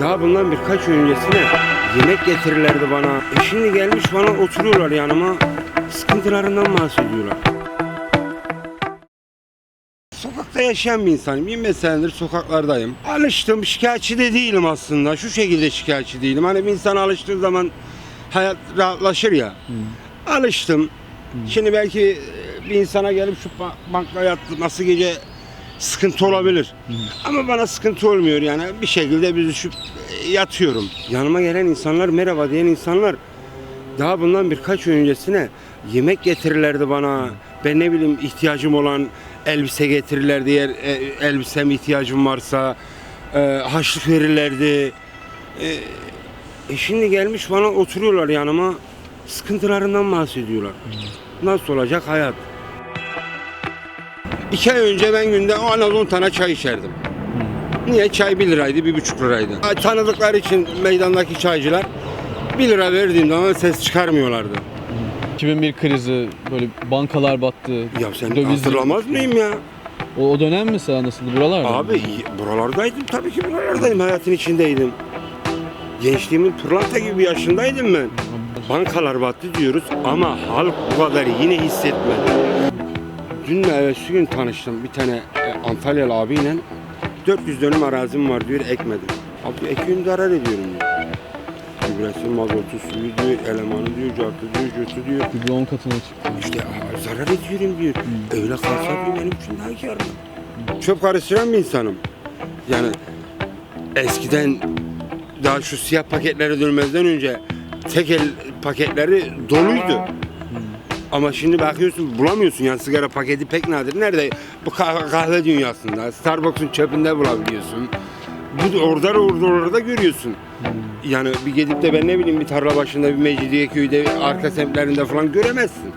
Daha bundan birkaç gün öncesine yemek getirirlerdi bana. E şimdi gelmiş bana oturuyorlar yanıma. Sıkıntılarından bahsediyorlar. Sokakta yaşayan bir insanım. 20 senedir sokaklardayım. Alıştım. Şikayetçi de değilim aslında. Şu şekilde şikayetçi değilim. Hani bir insan alıştığı zaman hayat rahatlaşır ya. Alıştım. Şimdi belki bir insana gelip şu ba- bankaya yatması gece sıkıntı olabilir. Ama bana sıkıntı olmuyor yani. Bir şekilde büzüşüp e, yatıyorum. Yanıma gelen insanlar, merhaba diyen insanlar daha bundan birkaç gün öncesine yemek getirirlerdi bana. Ben ne bileyim ihtiyacım olan elbise getirirlerdi eğer e, elbisem ihtiyacım varsa. E, haçlık verirlerdi. E, e şimdi gelmiş bana oturuyorlar yanıma. Sıkıntılarından bahsediyorlar. Nasıl olacak hayat? İki ay önce ben günde o an 10 tane çay içerdim. Niye? Çay 1 liraydı, bir buçuk liraydı. Tanıdıkları için meydandaki çaycılar 1 lira verdiğim zaman ses çıkarmıyorlardı. 2001 krizi böyle bankalar battı. Ya sen döviz- hatırlamaz mıyım ya? O, o dönem mesela nasıldı buralarda? mı? Abi buralardaydım tabii ki buralardayım hayatın içindeydim. Gençliğimin pırlanta gibi yaşındaydım ben. Bankalar battı diyoruz ama halk bu kadar yine hissetmedi. Dün evvelsi gün tanıştım bir tane e, Antalyalı abiyle 400 dönüm arazim var diyor ekmedim. Abi ekiyorum zarar ediyorum diyor. Gübresi, mazotu, suyu diyor, elemanı diyor, cartı diyor, cürtü diyor. Bir 10 katına çıktı. İşte aa, zarar ediyorum diyor. Öyle kalsa diyor benim için daha karlı. Çöp karıştıran bir insanım. Yani eskiden daha şu siyah paketlere dönmezden önce tekel paketleri doluydu. Ama şimdi bakıyorsun bulamıyorsun yani sigara paketi pek nadir. Nerede? Bu kah- kahve dünyasında. Starbucks'un çöpünde bulabiliyorsun. Bu da orada orada orada görüyorsun. Yani bir gidip de ben ne bileyim bir tarla başında bir Mecidiyeköy'de arka semtlerinde falan göremezsin.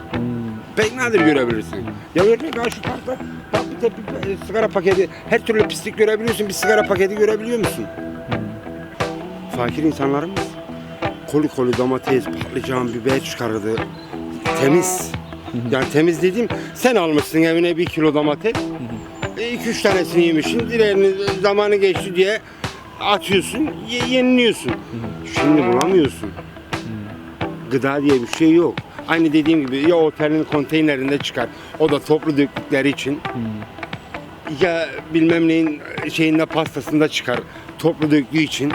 Pek nadir görebilirsin. Ya örnek al şu parkta bak bir tepi e, sigara paketi her türlü pislik görebiliyorsun. Bir sigara paketi görebiliyor musun? Fakir insanlarımız koli koli domates, patlıcan, biber çıkarırdı. Temiz. Yani temiz dediğim sen almışsın evine bir kilo domates. E, iki üç tanesini yemişsin. Diğerini zamanı geçti diye atıyorsun, ye- yeniliyorsun. Şimdi bulamıyorsun. Gıda diye bir şey yok. Aynı dediğim gibi ya otelin konteynerinde çıkar. O da toplu döktükleri için. Ya bilmem neyin şeyinde pastasında çıkar. Toplu döktüğü için.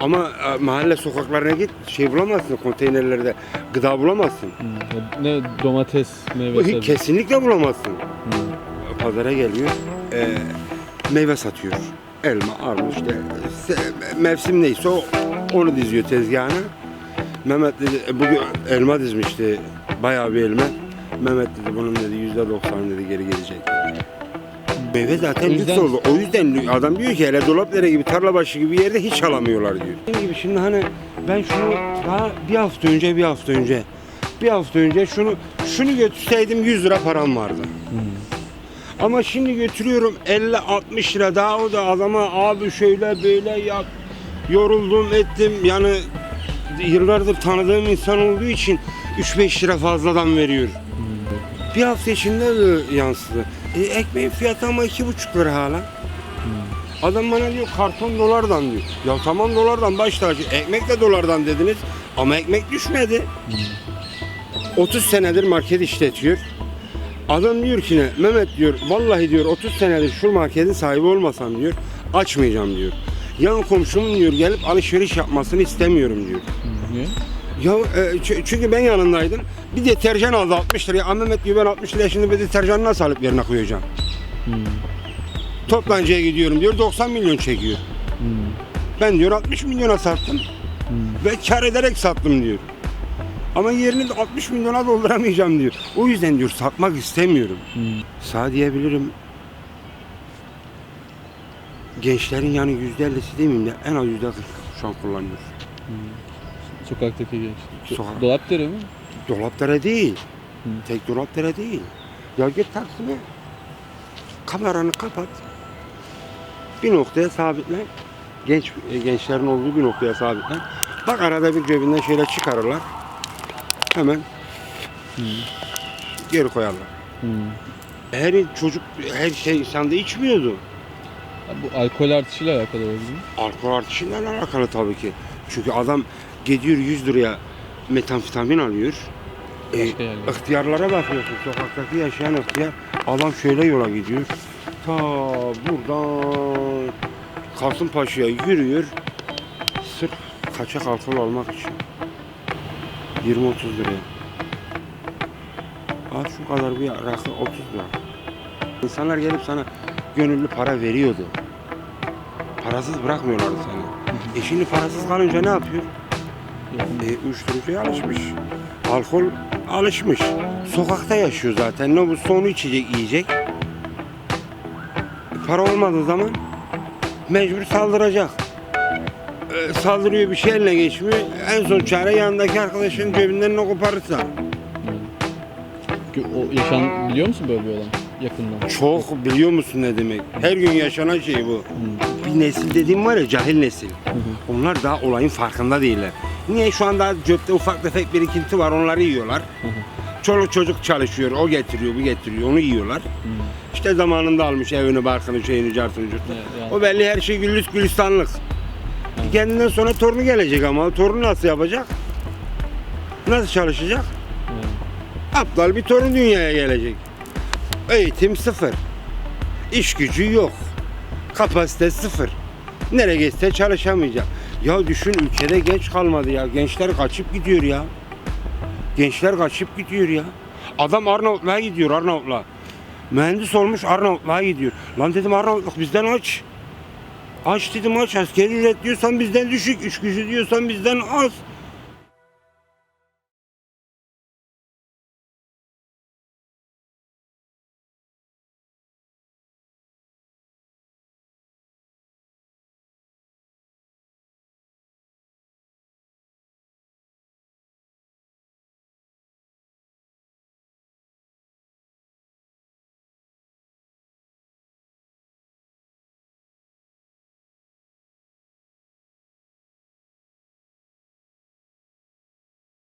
Ama e, mahalle sokaklarına git şey bulamazsın konteynerlerde gıda bulamazsın. Ne domates, meyve sebze. Kesinlikle bulamazsın. Pazara geliyor, e, meyve satıyor. Elma, armut işte mevsim neyse o, onu diziyor tezgahına. Mehmet dedi, e, bugün elma dizmişti, bayağı bir elma. Mehmet dedi bunun dedi yüzde doksan dedi geri gelecek. Meyve zaten lüks yüzden- oldu. O yüzden adam diyor ki hele dolapdere gibi tarla başı gibi yerde hiç alamıyorlar diyor. Dediğim gibi şimdi hani ben şunu daha bir hafta önce bir hafta önce bir hafta önce şunu şunu götürseydim 100 lira param vardı. Ama şimdi götürüyorum 50-60 lira daha o da adama abi şöyle böyle yap yoruldum ettim yani yıllardır tanıdığım insan olduğu için 3-5 lira fazladan veriyor. Bir hafta içinde de yansıdı. E, ekmeğin fiyatı ama 2,5 lira hala. Adam bana diyor karton dolardan diyor. Ya tamam dolardan baş tacı. Ekmek de dolardan dediniz ama ekmek düşmedi. 30 senedir market işletiyor. Adam diyor ki ne? Mehmet diyor vallahi diyor 30 senedir şu marketin sahibi olmasam diyor açmayacağım diyor. Yan komşumun diyor gelip alışveriş yapmasını istemiyorum diyor. Niye? Ya e, çünkü ben yanındaydım. Bir deterjan aldı 60 liraya. Diyor ben 60 liraya şimdi bir deterjanı nasıl alıp yerine koyacağım? Toptancıya gidiyorum diyor 90 milyon çekiyor. Ben diyor 60 milyona sattım. Ve kar ederek sattım diyor. Ama yerini de 60 milyona dolduramayacağım diyor. O yüzden diyor satmak istemiyorum. Sağ diyebilirim. Gençlerin yani yüzde ellisi demeyeyim de en az yüzde 40 şu an kullanıyor. Sokaktaki genç. Sokak- Dolapdere mi? Dolapdere değil. Hı. Tek dolapdere değil. Ya git Taksim'e. Kameranı kapat. Bir noktaya sabitle. Genç e, gençlerin olduğu bir noktaya sabitle. Bak arada bir cebinden şöyle çıkarırlar. Hemen geri koyarlar. Hmm. Her çocuk her şey insanda içmiyordu. Bu alkol artışıyla alakalı olabilir mi? Alkol artışıyla alakalı tabii ki. Çünkü adam gidiyor 100 liraya metamfetamin alıyor. E, ihtiyarlara bakıyorsun sokaktaki yaşayan ihtiyar. Adam şöyle yola gidiyor. Ta buradan Kasımpaşa'ya yürüyor. Sırf kaçak alkol almak için. 20-30 liraya. Al şu kadar bir rakı 30 lira. İnsanlar gelip sana gönüllü para veriyordu. Parasız bırakmıyorlardı seni. E şimdi parasız kalınca ne yapıyor? E, uyuşturucuya alışmış. Alkol alışmış. Sokakta yaşıyor zaten. Ne bu sonu içecek, yiyecek. Para olmadığı zaman mecbur saldıracak. E, saldırıyor bir şey eline geçmiyor. En son çare yanındaki arkadaşın cebinden ne koparırsa. O yaşan biliyor musun böyle bir olay yakından? Çok biliyor musun ne demek? Her gün yaşanan şey bu. Bir nesil dediğim var ya cahil nesil. Onlar daha olayın farkında değiller. Niye şu anda cepte ufak tefek birikinti var onları yiyorlar. Çoluk çocuk çalışıyor, o getiriyor, bu getiriyor, onu yiyorlar. İşte zamanında almış evini, barkını, şeyini, cartını, curtunu. Ya- yani- O belli her şey güllük gülistanlık. Kendinden sonra torunu gelecek ama o torunu nasıl yapacak? Nasıl çalışacak? Aptal bir torun dünyaya gelecek. Eğitim sıfır. İş gücü yok. Kapasite sıfır. Nereye geçse çalışamayacak. Ya düşün ülkede genç kalmadı ya. Gençler kaçıp gidiyor ya. Gençler kaçıp gidiyor ya. Adam Arnavutluğa gidiyor Arnavutluğa. Mühendis olmuş Arnavutluğa gidiyor. Lan dedim Arnavutluk bizden aç. Aç dedim aç. Askeri ücret diyorsan bizden düşük. iş gücü diyorsan bizden az.